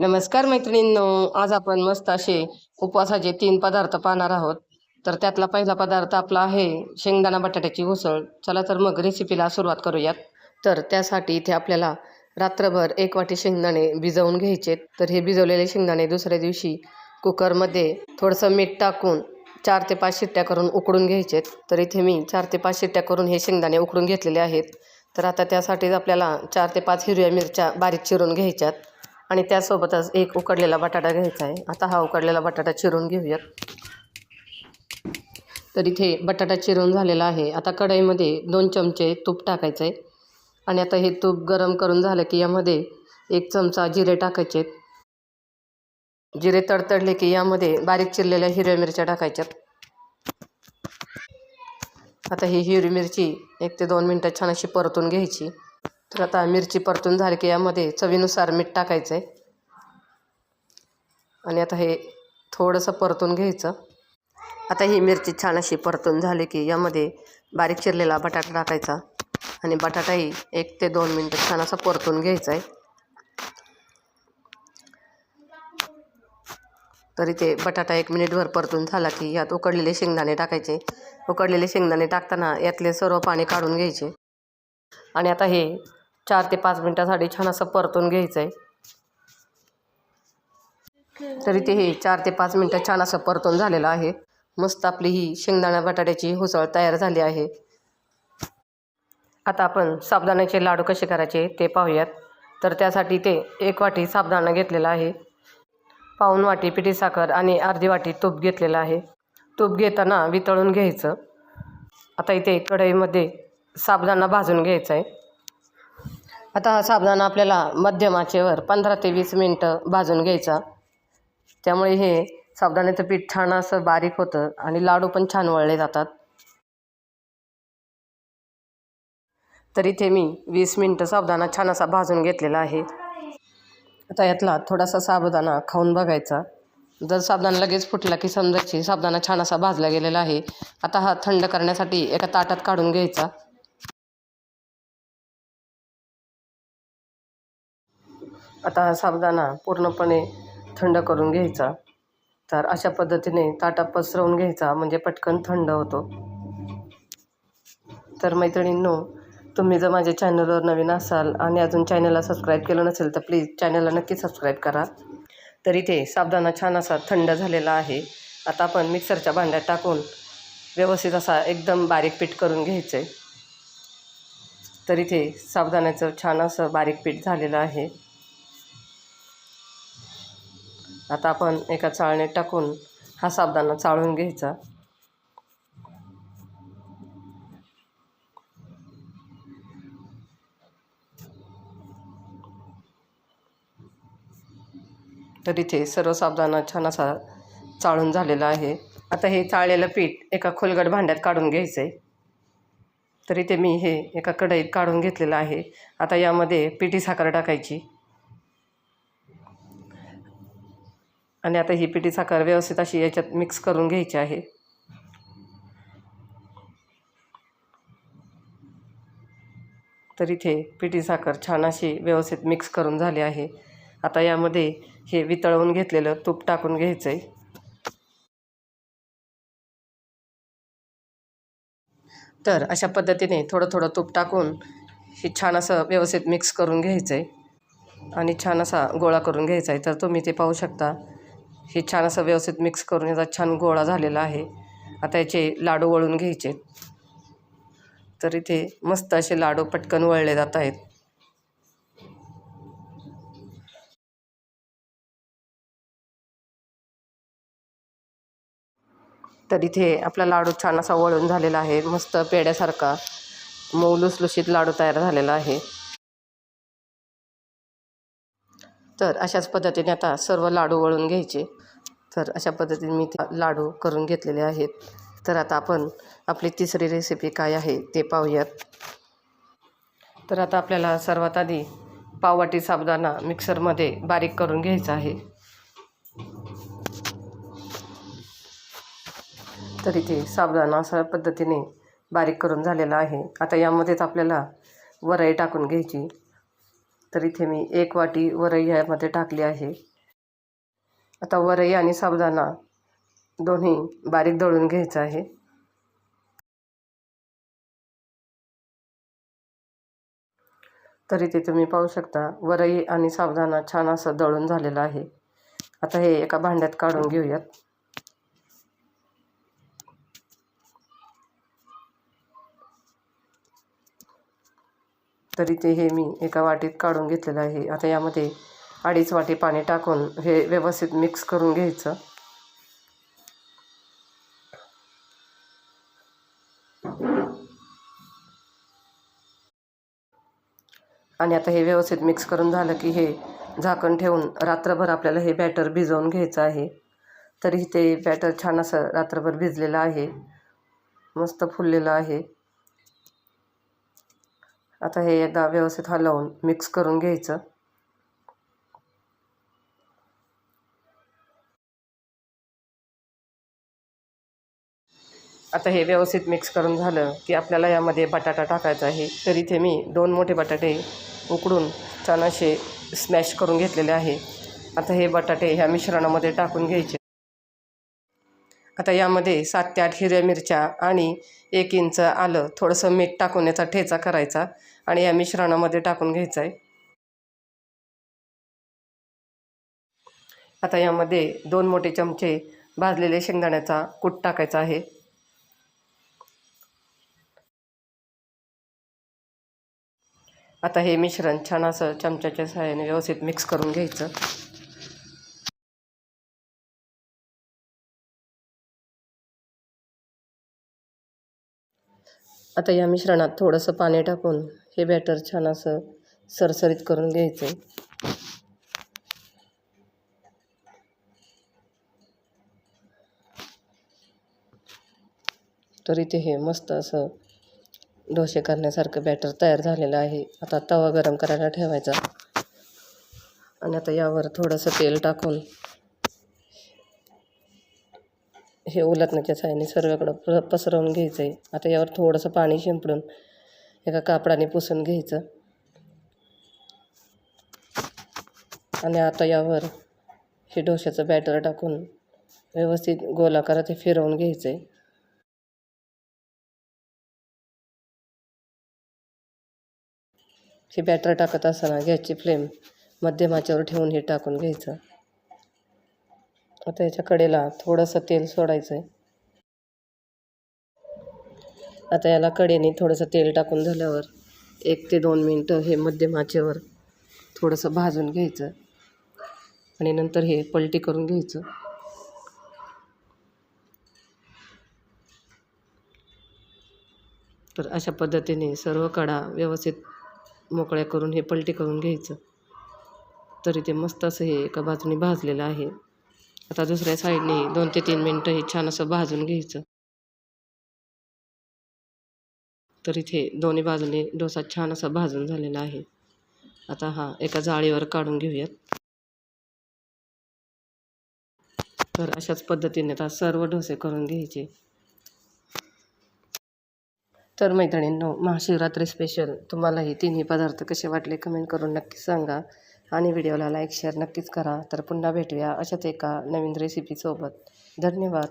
नमस्कार मैत्रिणींनो आज आपण मस्त असे उपवासाचे तीन पदार्थ पाहणार आहोत. तर त्यातला पहिला पदार्थ आपला आहे शेंगदाणा बटाट्याची उसळ. चला तर मग रेसिपीला सुरुवात करूयात. तर त्यासाठी इथे आपल्याला रात्रभर एक वाटी शेंगदाणे भिजवून घ्यायचे. तर हे भिजवलेले शेंगदाणे दुसऱ्या दिवशी कुकरमध्ये थोडंसं मीठ टाकून चार ते पाच शिट्ट्या करून उकडून घ्यायचे. तर इथे मी चार ते पाच शिट्ट्या करून हे शेंगदाणे उकडून घेतलेले आहेत. तर आता त्यासाठीच आपल्याला चार ते पाच हिरव्या मिरच्या बारीक चिरून घ्यायच्यात. आणि त्यासोबतच एक उकडलेला बटाटा घ्यायचा आहे. आता हा उकडलेला बटाटा चिरून घेऊयात. तर इथे बटाटा चिरून झालेला आहे. आता कढईमध्ये दोन चमचे तूप टाकायचं आहे. आणि आता हे तूप गरम करून झालं की यामध्ये एक चमचा जिरे टाकायचे जिरे तडतडले की यामध्ये बारीक चिरलेल्या हिरव्या मिरच्या टाकायच्यात. आता ही हिरवी मिरची एक ते दोन मिनटं छान अशी परतून घ्यायची. तर आता मिरची परतून झाली की यामध्ये चवीनुसार मीठ टाकायचं आहे आणि आता हे थोडंसं परतून घ्यायचं. आता ही मिरची छान अशी परतून झाली की यामध्ये बारीक चिरलेला बटाटा टाकायचा. आणि बटाटाही एक ते दोन मिनटं छान असा परतून घ्यायचा आहे तरी ते बटाटा एक मिनिटभर परतून झाला की यात उकडलेले शेंगदाणे टाकायचे. उकडलेले शेंगदाणे टाकताना यातले सर्व पाणी काढून घ्यायचे. आणि आता हे चार ते पाच मिनटासाठी छान असं परतून घ्यायचं आहे तर इथे हे चार ते पाच मिनटं छान असं परतून झालेलं आहे. मस्त आपली ही शेंगदाणा बटाट्याची हुसळ तयार झाली आहे. आता आपण साबदाण्याचे लाडू कसे करायचे ते पाहूयात. तर त्यासाठी ते एक वाटी साबदाणा घेतलेला आहे. पाऊन वाटी पिठी साखर आणि अर्धी वाटी तूप घेतलेलं आहे. तूप घेताना वितळून घ्यायचं. आता इथे कढईमध्ये साबदाणा भाजून घ्यायचा आहे आता हा साबणानं आपल्याला मध्यम आचेवर पंधरा ते वीस मिनटं भाजून घ्यायचा. त्यामुळे हे साबदाण्याचं पीठ छान असं बारीक होतं आणि लाडू पण छान वळले जातात. तर इथे मी वीस मिनटं साबुदाणा छान असा भाजून घेतलेला आहे. आता यातला थोडासा साबुदाणा खाऊन बघायचा. जर साबदाणा लगेच फुटला की समजायची साबुदाणा छान असा भाजला गेलेला आहे. आता हा थंड करण्यासाठी एका ताटात काढून घ्यायचा. आता हा साबुदाणा पूर्णपणे थंड करून घ्यायचा. तर अशा पद्धतीने ताटात पसरवून घ्यायचा म्हणजे पटकन थंड होतो. तर मैत्रिणींनो तुम्ही जर माझ्या चॅनलवर नवीन असाल आणि अजून चॅनलला सबस्क्राईब केलं नसेल तर प्लीज चॅनलला नक्की सबस्क्राईब करा. तर इथे साबदाणा छान असा थंड झालेला आहे. आता आपण मिक्सरच्या भांड्यात टाकून व्यवस्थित असा एकदम बारीक पीठ करून घ्यायचं. आहे तर इथे साबदाण्याचं छान असं बारीक पीठ झालेलं आहे. आता आपण एका चाळणीत टाकून हा साबदाना चाळून घ्यायचा. तर इथे सर्व साबदाना छान असा चाळून झालेला आहे. आता हे चाळलेलं पीठ एका खोलगट भांड्यात काढून घ्यायचं आहे तर इथे मी हे एका कढईत काढून घेतलेलं आहे. आता यामध्ये पिठी साखर टाकायची. आणि आता ही पिठी साखर व्यवस्थित अशी याच्यात मिक्स करून घ्यायची आहे. तर इथे पिठी साखर छान अशी व्यवस्थित मिक्स करून झाली आहे. आता यामध्ये हे वितळवून घेतलेलं तूप टाकून घ्यायचं आहे तर अशा पद्धतीने थोडं थोडं तूप टाकून हे छान असं व्यवस्थित मिक्स करून घ्यायचं आहे आणि छान असा गोळा करून घ्यायचा आहे तर तुम्ही ते पाहू शकता. हे छान असं व्यवस्थित मिक्स करून याचा छान गोळा झालेला आहे. आता याचे लाडू वळून घ्यायचे. तर इथे मस्त असे लाडू पटकन वळले जात आहेत. तर इथे आपला लाडू छान असा वळून झालेला आहे. मस्त पेड्यासारखा मऊ लुसलुशीत लाडू तयार झालेला आहे. तर अशाच पद्धतीने आता सर्व लाडू वळून घ्यायचे. तर अशा पद्धतीने मी ते लाडू करून घेतलेले आहेत. तर आता आपण आपली तिसरी रेसिपी काय आहे ते पाहूयात. तर आता आपल्याला सर्वात आधी पाववाटी साबुदाणा मिक्सरमध्ये बारीक करून घ्यायचा आहे. तर इथे साबुदाणा अशा पद्धतीने बारीक करून झालेला आहे. आता यामध्येच आपल्याला वरई टाकून घ्यायची. तर इथे मी एक वाटी वरई यामध्ये टाकली आहे. आता वरई आणि साबुदाणा दोन्ही बारीक दळून घ्यायचं आहे. तरी ते तुम्ही पाहू शकता वरई आणि साबुदाणा छान असं दळून झालेलं आहे. आता हे एका भांड्यात काढून घेऊयात. तरी ते हे मी एका वाटीत काढून घेतलेलं आहे. आता यामध्ये अडीच वाटी पाणी टाकून हे व्यवस्थित मिक्स करून घ्यायचं. आणि आता हे व्यवस्थित मिक्स करून झालं की हे झाकण ठेवून रात्रभर आपल्याला हे बॅटर भिजवून घ्यायचं आहे. तरी ते बॅटर छान असं रात्रभर भिजलेलं आहे. मस्त फुललेलं आहे. आता हे एकदा व्यवस्थित हलवून मिक्स करून घ्यायचं. आता हे व्यवस्थित मिक्स करून झालं की आपल्याला यामध्ये बटाटा टाकायचा आहे. तर इथे मी दोन मोठे बटाटे उकडून छान असे स्मॅश करून घेतलेले आहे. आता हे बटाटे ह्या मिश्रणामध्ये टाकून घ्यायचे. आता यामध्ये सात ते आठ हिरव्या मिरच्या आणि एक इंच आलं थोडंसं मीठ टाकून याचा ठेचा करायचा आणि या मिश्रणामध्ये टाकून घ्यायचं आहे. आता यामध्ये दोन मोठे चमचे भाजलेले शेंगदाण्याचा कूट टाकायचा आहे. आता हे मिश्रण छान असं चमच्याच्या सहाय्याने व्यवस्थित मिक्स करून घ्यायचं. आता या मिश्रणात थोडंसं पाणी टाकून हे बॅटर छान असं सरसरीत करून घ्यायचं. आहे तर इथे हे मस्त असं डोसे करण्यासारखं बॅटर तयार झालेलं आहे. आता तवा गरम करायला ठेवायचा. आणि आता यावर थोडंसं तेल टाकून हे उलटण्याच्या साहाय्याने सर्वकडं प पसरवून घ्यायचं आहे आता यावर थोडंसं पाणी शिंपडून एका कापडाने पुसून घ्यायचं. आणि आता यावर हे डोश्याचं बॅटर टाकून व्यवस्थित गोलाकारात हे फिरवून घ्यायचं आहे हे बॅटर टाकत असताना गॅसची फ्लेम मध्यमाच्यावर ठेवून हे टाकून घ्यायचं. आता याच्या कडेला थोडंसं तेल सोडायचं आहे आता याला कडेने थोडंसं तेल टाकून झाल्यावर एक ते दोन मिनटं हे मध्यमाचेवर थोडंसं भाजून घ्यायचं. आणि नंतर हे पलटी करून घ्यायचं. तर अशा पद्धतीने सर्व कडा व्यवस्थित मोकळ्या करून हे पलटी करून घ्यायचं. तरी ते मस्त असं हे एका बाजूने भाजलेलं आहे. आता दुसऱ्या साईडने दोन ते तीन मिनटं हे छान असं भाजून घ्यायचं. तर इथे दोन्ही बाजूने डोसा छान असा भाजून झालेला आहे. आता हा एका जाळीवर काढून घेऊयात. तर अशाच पद्धतीने आता सर्व डोसे करून घ्यायचे. तर मैत्रिणींनो महाशिवरात्री स्पेशल तुम्हाला हे तिन्ही पदार्थ कसे वाटले कमेंट करून नक्की सांगा. आणि व्हिडिओला लाईक शेअर नक्कीच करा. तर पुन्हा भेटूया अशाच एका नवीन रेसिपीसोबत धन्यवाद.